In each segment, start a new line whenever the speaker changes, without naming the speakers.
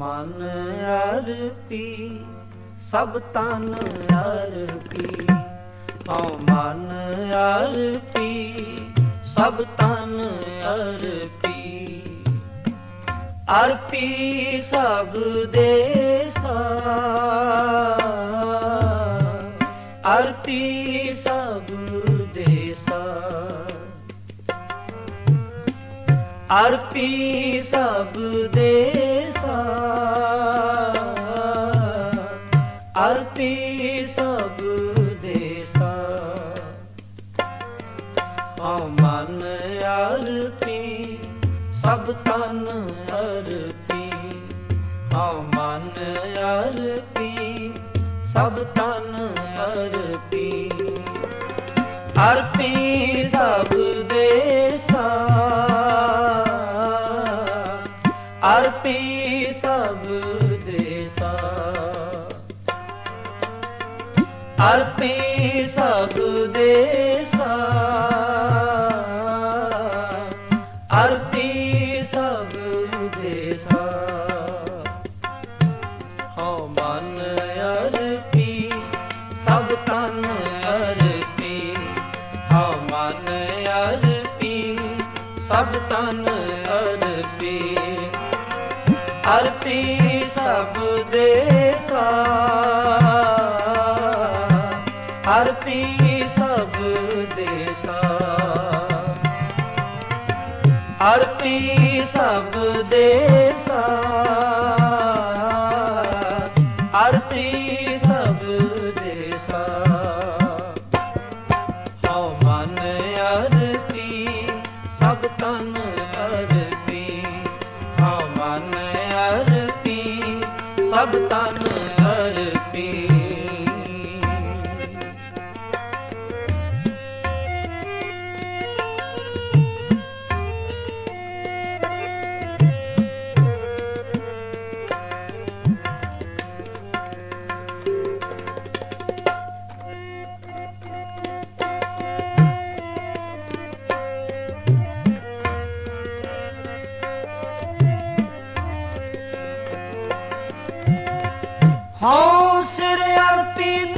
ਮਨ ਅਰਪੀ, ਸਭ ਤਨ ਅਰਪੀ। ਹਉ ਮਨ ਅਰਪੀ, ਸਭ ਤਨ ਅਰਪੀ। ਅਰਪੀ ਸਭ ਦੇਸਾ ਅਰਪੀ ਸਭ ਦੇਸਾ ਅਰਪੀ ਸਭ ਦੇ ਮਨ ਅਰਪੀ, ਸਭ ਤਨ ਅਰਪੀ। ਹਉ ਮਨ ਅਰਪੀ, ਸਭ ਤਨ ਅਰਪੀ। ਅਰਪੀ ਸਭ ਦੇਸਾ। ਅਰਪੀ ਸਭ ਦੇਸਾ। ਅਰਪੀ ਸਭ ਦੇਸਾ। ਸਭ ਤਨ ਅਰਪੀ ਅਰਪੀ ਸਭ ਦੇਸਾ ਅਰਪੀ ਸਭ ਦੇਸਾ ਅਰਪੀ ਸਭ ਦੇਸਾ ਅਰਪੀ ਹਉ ਸਿਰ ਅਰਪੀ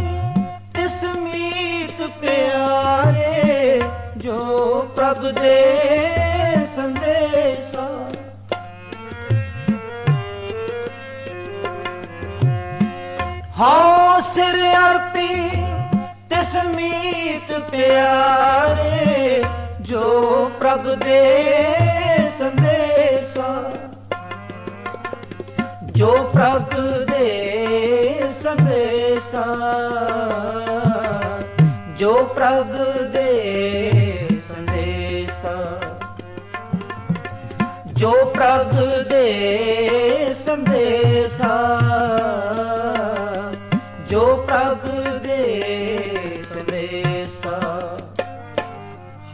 ਤਿਸ ਮੀਤ ਪਿਆਰੇ ਜੋ ਪ੍ਰਭ ਦੇ ਸੰਦੇਸਾ। ਹਉ ਸਿਰ ਅਰਪੀ ਤਿਸ ਮੀਤ ਪਿਆਰੇ ਜੋ ਪ੍ਰਭ ਦੇ ਸੰਦੇਸਾ। ਜੋ ਪ੍ਰਭ ਦੇ ਸੰਦੇਸਾ ਜੋ ਪ੍ਰਭ ਦੇ ਸੰਦੇਸਾ। ਜੋ ਪ੍ਰਭ ਦੇ ਸੰਦੇਸਾ। ਜੋ ਪ੍ਰਭ ਦੇ ਸੰਦੇਸਾ।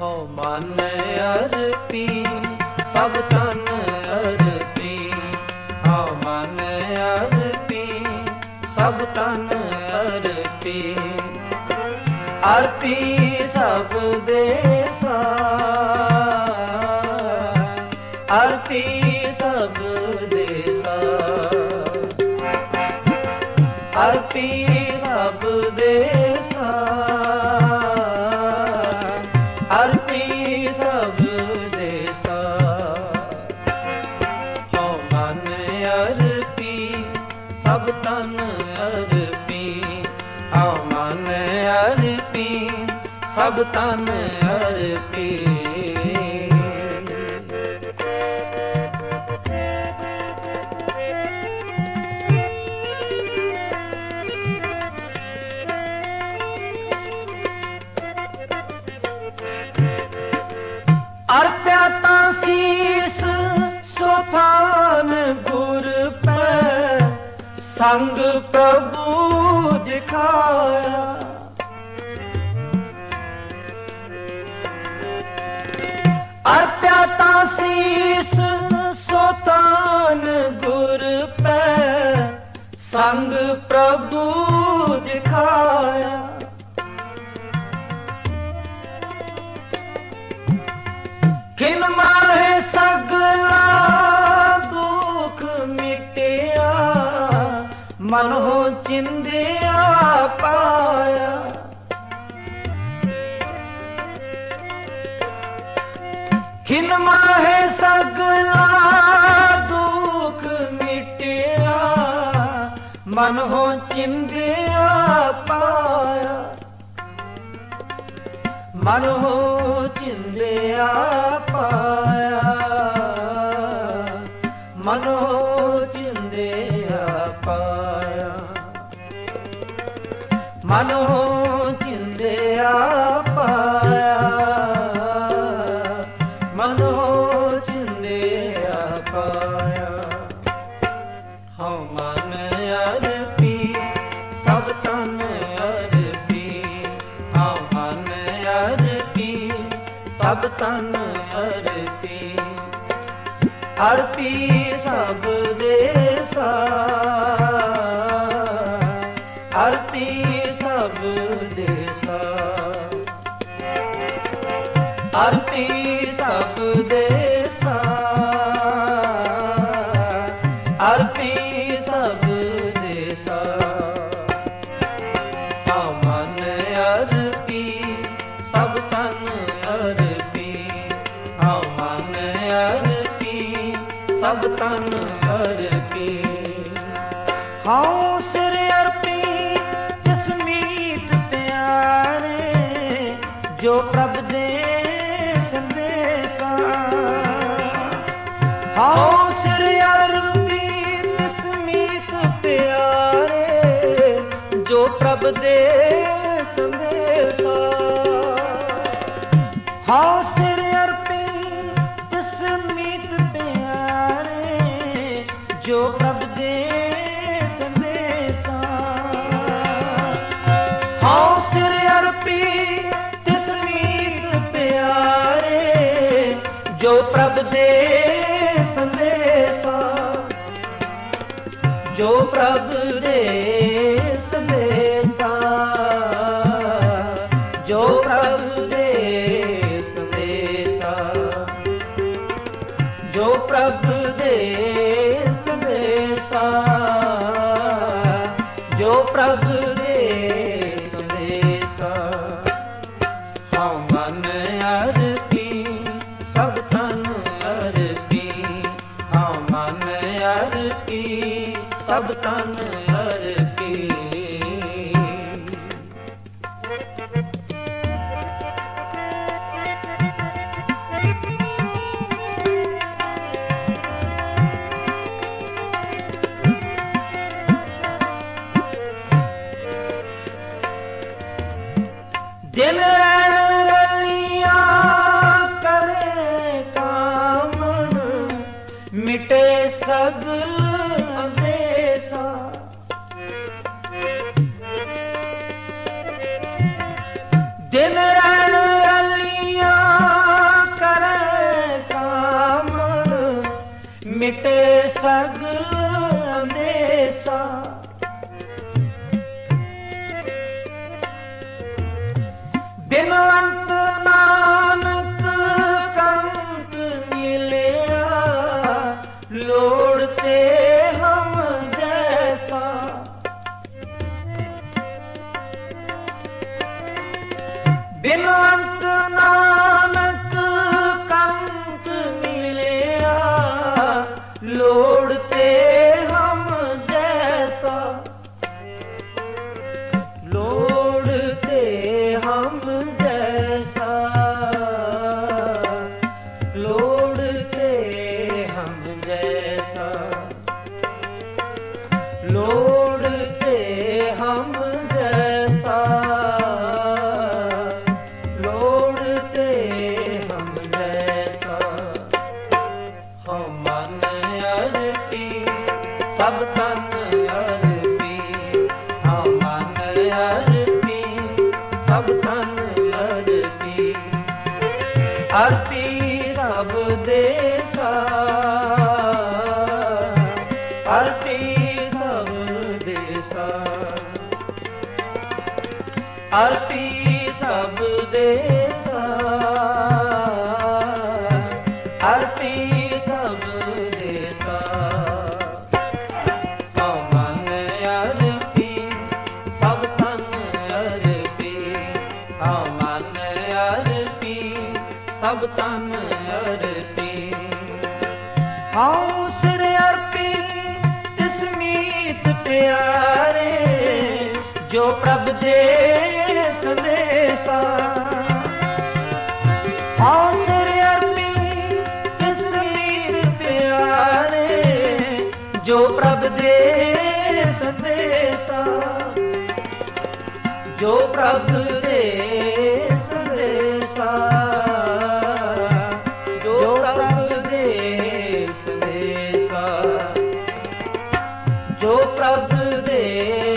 ਹਉ ਮਨ ਅਰਪੀ, ਸਭ ਤਨ ਅਰਪੀ। ਹਉ ਮਨ ਅਰਪੀ, ਸਭ ਤਨ ਅਰਪੀ ਅਰਪੀ ਸਭ ਦੇਸਾ ਅਰਪੀ ਸਭ ਦੇਸਾ ਅਰਪੀ ਸਭ ਦੇਸਾ ਅਰਪੀ ਸਭ ਦੇਸਾ ਹਉ ਮਨ ਅਰਪੀ, ਸਭ ਤਨ ਅਰਪੀ। ਅਰਪੀ ਸਭ ਤਨ ਅਰਪੀ ਅਰਪਿਆ ਤਾਂ ਸੀਸ ਸੋਥਾਨ ਗੁਰ ਪੈ। ਸੰਗ ਪ੍ਰਭੂ ਦਿਖਾਇਆ। ਅਰਪਿਆ ਤਾਂ ਸੀਸ ਸੋਤਾਨ ਗੁਰ ਪੈ। ਸੰਗ ਪ੍ਰਭੂ ਦਿਖਾਇਆ ਕਿਨ ਮਾਰੇ ਸਗਲਾ ਦੁਖ ਮਿਟਿਆ। ਮਨ ਹੋ ਚਿੰਦਿਆ ਪਾਇਆ। ਖਿਨ ਮਾਹੇ ਸਗਲਾ ਦੁਖ ਮਿਟਿਆ, ਮਨ ਹੋ ਚਿੰਦਿਆ ਪਾਇਆ। ਮਨ ਹੋ ਚਿੰਦਿਆ ਪਾਇਆ। ਮਨ ਹੋ ਚਿੰਦਿਆ ਪਾਇਆ। ਮਨ ਹੋ ਸਭ ਤਨ ਅਰਪੀ ਅਰਪੀ ਸਭ ਦੇਸਾ ਅਰਪੀ ਸਭ ਦੇਸਾ ਅਰਪੀ ਸਭ ਦੇਸਾ ਅਰਪੀ ਸਭ ਦੇਸਾ ਸਭ ਤਨ ਅਰਪੀ ਹਉ ਸਿਰ ਅਰਪੀ ਤਿਸ ਮੀਤ ਪਿਆਰੇ, ਜੋ ਪ੍ਰਭ ਦੇ ਸੰਦੇਸਾ। ਹਉ ਸਿਰ ਅਰਪੀ ਤਿਸ ਮੀਤ ਪਿਆਰੇ, ਜੋ ਪ੍ਰਭ ਦੇ ਹਉ ਸਿਰ ਅਰਪੀ ਤਿਸ ਪਿਆਰੇ, ਜੋ ਪ੍ਰਭ ਦੇ ਸੰਦੇਸਾ, ਜੋ ਪ੍ਰਭ ਦੇ ਸੰਦੇਸਾ, ਜੋ ਪ੍ਰਭ ਦੇ ਸੰਦੇਸਾ, ਜੋ ਪ੍ਰਭ ਦੇ ਹਰ ਤਨ ਅਰਪੀ ਸਭ ਦੇਸਾ ਅਰਪੀ ਸਭ ਦੇਸਾ ਅਰਪੀ ਸਭ ਦੇਸਾ ਜੋ ਪ੍ਰਭ ਦੇ ਸੰਦੇਸਾ ਹਉ ਅਰਪੀ ਤਿਸ ਮੀਤ ਪਿਆਰੇ ਜੋ ਪ੍ਰਭ ਦੇ ਸੰਦੇਸਾ। ਜੋ ਪ੍ਰਭ ਦੇ ਸੰਦੇਸਾ। ਜੋ ਪ੍ਰਭ ਦੇ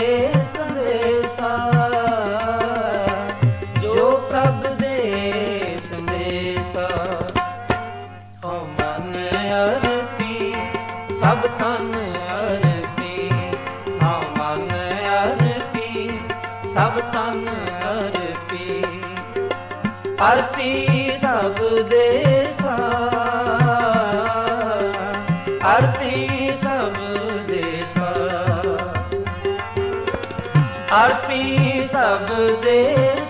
ਅਰਪੀ ਸਭ ਦੇਸਾ ਅਰਪੀ ਸਭ ਦੇਸਾ ਅਰਪੀ ਸਭ ਦੇਸਾ